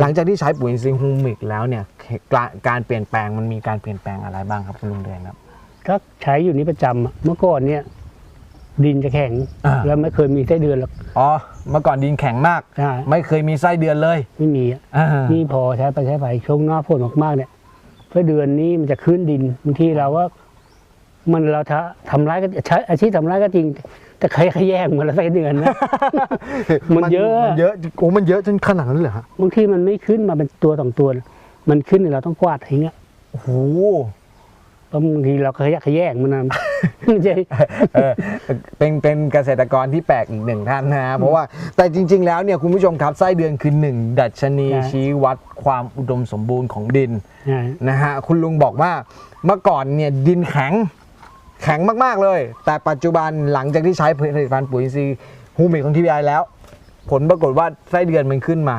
หลังจากที่ใช้ปุ๋ยอินทรีย์ฮูมิกแล้วเนี่ยการการเปลี่ยนแปลงมันมีการเปลี่ยนแปลงอะไรบ้างครับคุณลุงเดือนครับก็ใช้อยู่นี้ประจำอะเมื่อก่อนเนี่ย ดินจะแข็งอ่าแล้วไม่เคยมีไส้เดือนหรอกอ๋อเมื่อก่อนดินแข็งมากใช่ไม่เคยมีไส้เดือนเลย ไม่มีอะอ่านี่พอใช้ไปใช้ไปช่วงหน้าฝนมากๆเนี่ยไส้เดือนนี้มันจะขึ้นดินบางทีเราว่า มันเราทำทำร้ายก็ใช้อาชีพทำร้ายก็จริง แต่ใครขยแย่งมันละไส้เดือนนะ มันเยอะมันเยอะโอ้มันเยอะจนขนาดนั้นเลยเหรอฮะบางทีมันไม่ขึ้นมาเป็นตัวสองตัวนะมันขึ้นเนี่ยเราต้องกวาดทิ้งอะโอ้โหเพราะบางทีเราขยะแขยงมันนะไม่ใช่เออเป็นเป็นเกษตรกรที่แปลกอีกหนึ่งท่านนะฮะเพราะว่าแต่จริง ๆ แล้วเนี่ยคุณผู้ชมครับไส้เดือนคือหนึ่งดัชนีใช่ชี้วัดความอุดมสมบูรณ์ของดินใช่นะฮะคุณลุงบอกว่าเมื่อก่อนเนี่ยดินแข็ง แข็งมาก ๆ เลย แต่ปัจจุบันหลังจากที่ใช้ผลิตภัณฑ์ปุ๋ยอินทรีย์ฮูมิกของทีวีไอแล้ว ผลปรากฏว่าไส้เดือนมันขึ้นมา